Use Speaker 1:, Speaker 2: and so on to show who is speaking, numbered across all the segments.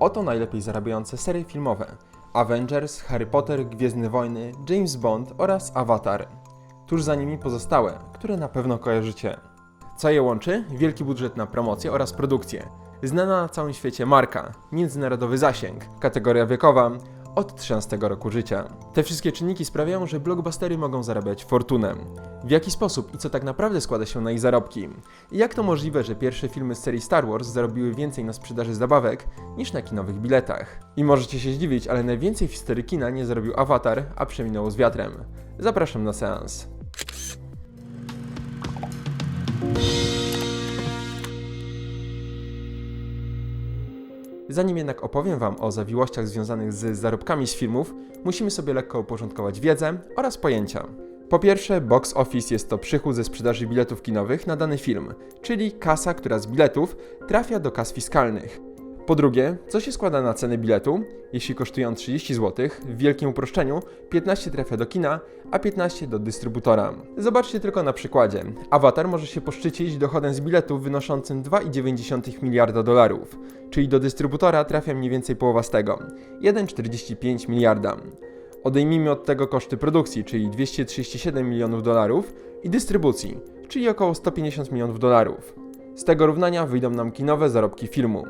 Speaker 1: Oto najlepiej zarabiające serie filmowe: Avengers, Harry Potter, Gwiezdne Wojny, James Bond oraz Avatar. Tuż za nimi pozostałe, które na pewno kojarzycie. Co je łączy? Wielki budżet na promocję oraz produkcję. Znana na całym świecie marka, międzynarodowy zasięg, kategoria wiekowa od 13 roku życia. Te wszystkie czynniki sprawiają, że blockbustery mogą zarabiać fortunę. W jaki sposób i co tak naprawdę składa się na ich zarobki? I jak to możliwe, że pierwsze filmy z serii Star Wars zarobiły więcej na sprzedaży zabawek niż na kinowych biletach? I możecie się zdziwić, ale najwięcej w historii kina nie zarobił Avatar, a przeminęło z wiatrem. Zapraszam na seans. Zanim jednak opowiem Wam o zawiłościach związanych z zarobkami z filmów, musimy sobie lekko uporządkować wiedzę oraz pojęcia. Po pierwsze, box office jest to przychód ze sprzedaży biletów kinowych na dany film, czyli kasa, która z biletów trafia do kas fiskalnych. Po drugie, co się składa na cenę biletu? Jeśli kosztują 30 zł, w wielkim uproszczeniu 15 trafia do kina, a 15 do dystrybutora. Zobaczcie tylko na przykładzie. Avatar może się poszczycić dochodem z biletów wynoszącym 2,9 miliarda dolarów, czyli do dystrybutora trafia mniej więcej połowa z tego 1,45 miliarda. Odejmijmy od tego koszty produkcji, czyli 237 milionów dolarów i dystrybucji, czyli około 150 milionów dolarów. Z tego równania wyjdą nam kinowe zarobki filmu.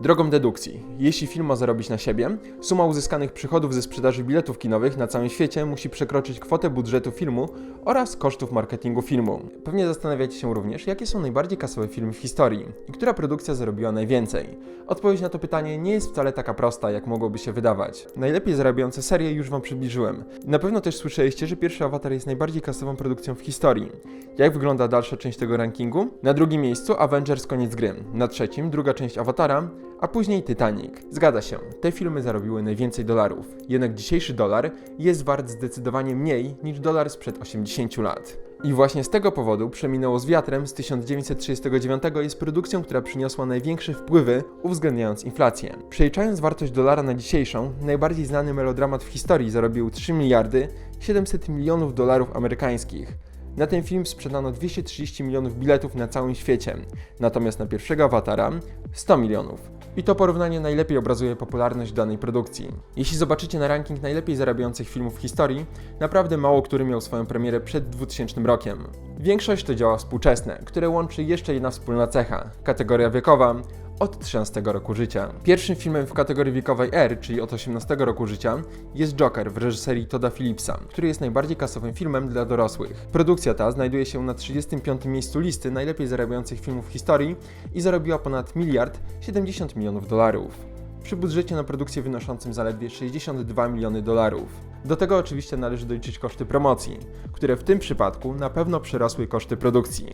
Speaker 1: Drogą dedukcji, jeśli film ma zarobić na siebie, suma uzyskanych przychodów ze sprzedaży biletów kinowych na całym świecie musi przekroczyć kwotę budżetu filmu oraz kosztów marketingu filmu. Pewnie zastanawiacie się również, jakie są najbardziej kasowe filmy w historii i która produkcja zarobiła najwięcej. Odpowiedź na to pytanie nie jest wcale taka prosta, jak mogłoby się wydawać. Najlepiej zarabiające serie już Wam przybliżyłem. Na pewno też słyszeliście, że pierwszy Avatar jest najbardziej kasową produkcją w historii. Jak wygląda dalsza część tego rankingu? Na drugim miejscu Avengers Koniec Gry, na trzecim druga część Awatara, a później Titanic. Zgadza się, te filmy zarobiły najwięcej dolarów. Jednak dzisiejszy dolar jest wart zdecydowanie mniej niż dolar sprzed 80 lat. I właśnie z tego powodu Przeminęło z wiatrem z 1939 jest produkcją, która przyniosła największe wpływy, uwzględniając inflację. Przeliczając wartość dolara na dzisiejszą, najbardziej znany melodramat w historii zarobił 3 miliardy 700 milionów dolarów amerykańskich. Na ten film sprzedano 230 milionów biletów na całym świecie, natomiast na pierwszego awatara 100 milionów. I to porównanie najlepiej obrazuje popularność danej produkcji. Jeśli zobaczycie na ranking najlepiej zarabiających filmów w historii, naprawdę mało który miał swoją premierę przed 2000 rokiem. Większość to dzieła współczesne, które łączy jeszcze jedna wspólna cecha kategoria wiekowa od 13 roku życia. Pierwszym filmem w kategorii wiekowej R, czyli od 18 roku życia, jest Joker w reżyserii Toda Phillipsa, który jest najbardziej kasowym filmem dla dorosłych. Produkcja ta znajduje się na 35. miejscu listy najlepiej zarabiających filmów w historii i zarobiła ponad miliard 70 milionów dolarów. Przy budżecie na produkcję wynoszącym zaledwie 62 miliony dolarów. Do tego oczywiście należy doliczyć koszty promocji, które w tym przypadku na pewno przerosły koszty produkcji.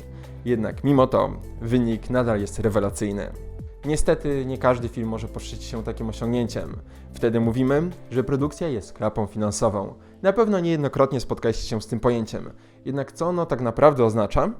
Speaker 1: Jednak mimo to wynik nadal jest rewelacyjny. Niestety nie każdy film może poszczycić się takim osiągnięciem. Wtedy mówimy, że produkcja jest klapą finansową. Na pewno niejednokrotnie spotkaliście się z tym pojęciem. Jednak co ono tak naprawdę oznacza?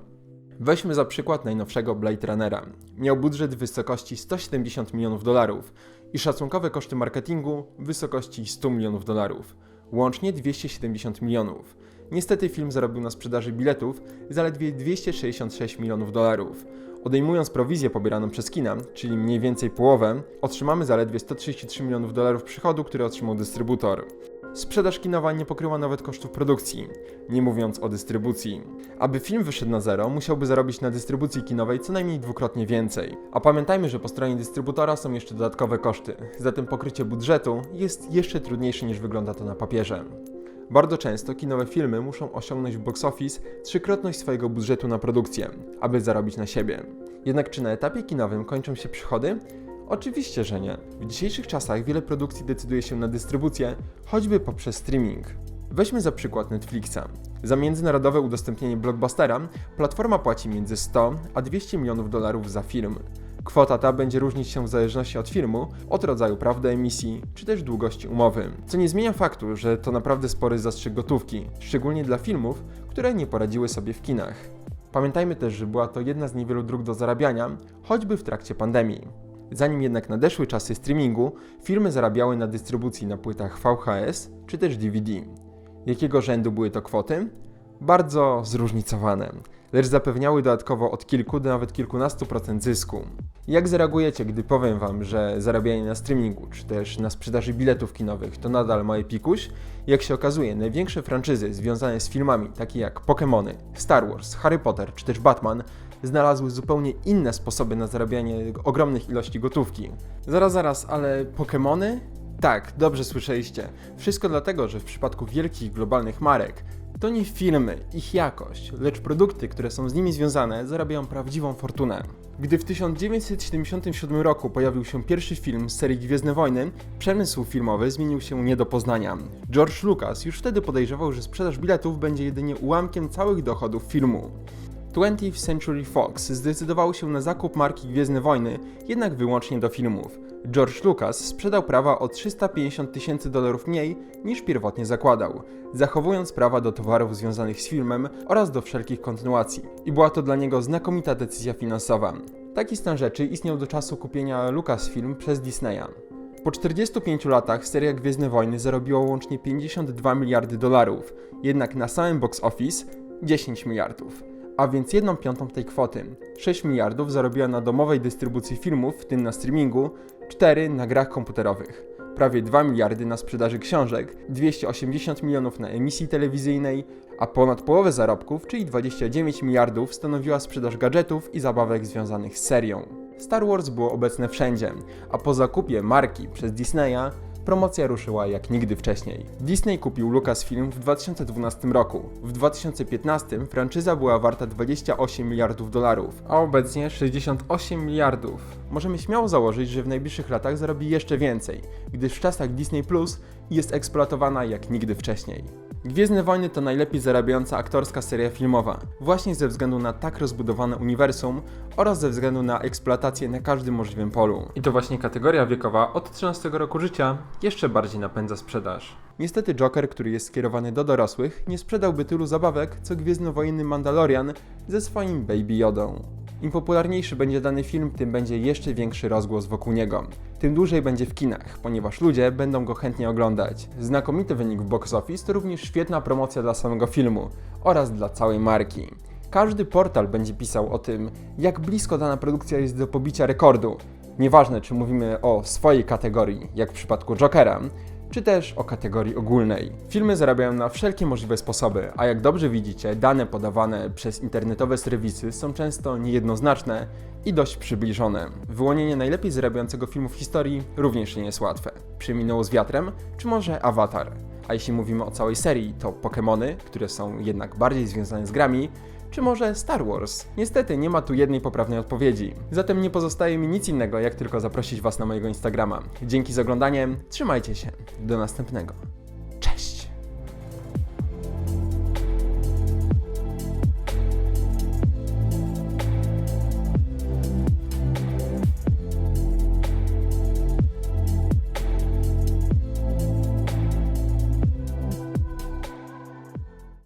Speaker 1: Weźmy za przykład najnowszego Blade Runnera. Miał budżet w wysokości 170 milionów dolarów i szacunkowe koszty marketingu w wysokości 100 milionów dolarów. Łącznie 270 milionów. Niestety film zarobił na sprzedaży biletów zaledwie 266 milionów dolarów. Odejmując prowizję pobieraną przez kina, czyli mniej więcej połowę, otrzymamy zaledwie 133 milionów dolarów przychodu, który otrzymał dystrybutor. Sprzedaż kinowa nie pokryła nawet kosztów produkcji, nie mówiąc o dystrybucji. Aby film wyszedł na zero, musiałby zarobić na dystrybucji kinowej co najmniej dwukrotnie więcej. A pamiętajmy, że po stronie dystrybutora są jeszcze dodatkowe koszty, zatem pokrycie budżetu jest jeszcze trudniejsze niż wygląda to na papierze. Bardzo często kinowe filmy muszą osiągnąć w box office trzykrotność swojego budżetu na produkcję, aby zarobić na siebie. Jednak czy na etapie kinowym kończą się przychody? Oczywiście, że nie. W dzisiejszych czasach wiele produkcji decyduje się na dystrybucję, choćby poprzez streaming. Weźmy za przykład Netflixa. Za międzynarodowe udostępnienie blockbustera platforma płaci między 100 a 200 milionów dolarów za film. Kwota ta będzie różnić się w zależności od filmu, od rodzaju praw do emisji, czy też długości umowy. Co nie zmienia faktu, że to naprawdę spory zastrzyk gotówki, szczególnie dla filmów, które nie poradziły sobie w kinach. Pamiętajmy też, że była to jedna z niewielu dróg do zarabiania, choćby w trakcie pandemii. Zanim jednak nadeszły czasy streamingu, firmy zarabiały na dystrybucji na płytach VHS czy też DVD. Jakiego rzędu były to kwoty? Bardzo zróżnicowane, lecz zapewniały dodatkowo od kilku do nawet kilkunastu procent zysku. Jak zareagujecie, gdy powiem Wam, że zarabianie na streamingu, czy też na sprzedaży biletów kinowych to nadal moje pikuś? Jak się okazuje, największe franczyzy związane z filmami, takie jak Pokémony, Star Wars, Harry Potter czy też Batman, znalazły zupełnie inne sposoby na zarabianie ogromnych ilości gotówki. Zaraz, zaraz, ale Pokémony? Tak, dobrze słyszeliście. Wszystko dlatego, że w przypadku wielkich globalnych marek to nie firmy, ich jakość, lecz produkty, które są z nimi związane, zarabiają prawdziwą fortunę. Gdy w 1977 roku pojawił się pierwszy film z serii Gwiezdne Wojny, przemysł filmowy zmienił się nie do poznania. George Lucas już wtedy podejrzewał, że sprzedaż biletów będzie jedynie ułamkiem całych dochodów filmu. 20th Century Fox zdecydowało się na zakup marki Gwiezdne Wojny, jednak wyłącznie do filmów. George Lucas sprzedał prawa o 350 tysięcy dolarów mniej niż pierwotnie zakładał, zachowując prawa do towarów związanych z filmem oraz do wszelkich kontynuacji. I była to dla niego znakomita decyzja finansowa. Taki stan rzeczy istniał do czasu kupienia Lucasfilm przez Disneya. Po 45 latach seria Gwiezdne Wojny zarobiła łącznie 52 miliardy dolarów, jednak na samym box office 10 miliardów a więc 1 piątą tej kwoty. 6 miliardów zarobiła na domowej dystrybucji filmów, w tym na streamingu, 4 na grach komputerowych, prawie 2 miliardy na sprzedaży książek, 280 milionów na emisji telewizyjnej, a ponad połowę zarobków, czyli 29 miliardów, stanowiła sprzedaż gadżetów i zabawek związanych z serią. Star Wars było obecne wszędzie, a po zakupie marki przez Disneya promocja ruszyła jak nigdy wcześniej. Disney kupił Lucasfilm w 2012 roku. W 2015 franczyza była warta 28 miliardów dolarów, a obecnie 68 miliardów. Możemy śmiało założyć, że w najbliższych latach zarobi jeszcze więcej, gdyż w czasach Disney Plus jest eksploatowana jak nigdy wcześniej. Gwiezdne Wojny to najlepiej zarabiająca aktorska seria filmowa, właśnie ze względu na tak rozbudowane uniwersum oraz ze względu na eksploatację na każdym możliwym polu. I to właśnie kategoria wiekowa od 13 roku życia jeszcze bardziej napędza sprzedaż. Niestety Joker, który jest skierowany do dorosłych, nie sprzedałby tylu zabawek, co Gwiezdnowojenny Mandalorian ze swoim Baby Yodą. Im popularniejszy będzie dany film, tym będzie jeszcze większy rozgłos wokół niego. Tym dłużej będzie w kinach, ponieważ ludzie będą go chętnie oglądać. Znakomity wynik w box office to również świetna promocja dla samego filmu oraz dla całej marki. Każdy portal będzie pisał o tym, jak blisko dana produkcja jest do pobicia rekordu. Nieważne, czy mówimy o swojej kategorii, jak w przypadku Jokera, czy też o kategorii ogólnej. Filmy zarabiają na wszelkie możliwe sposoby, a jak dobrze widzicie, dane podawane przez internetowe serwisy są często niejednoznaczne i dość przybliżone. Wyłonienie najlepiej zarabiającego filmu w historii również nie jest łatwe. Przyminęło z wiatrem, czy może Avatar? A jeśli mówimy o całej serii, to Pokémony, które są jednak bardziej związane z grami, czy może Star Wars? Niestety nie ma tu jednej poprawnej odpowiedzi. Zatem nie pozostaje mi nic innego, jak tylko zaprosić Was na mojego Instagrama. Dzięki za oglądanie, trzymajcie się, do następnego.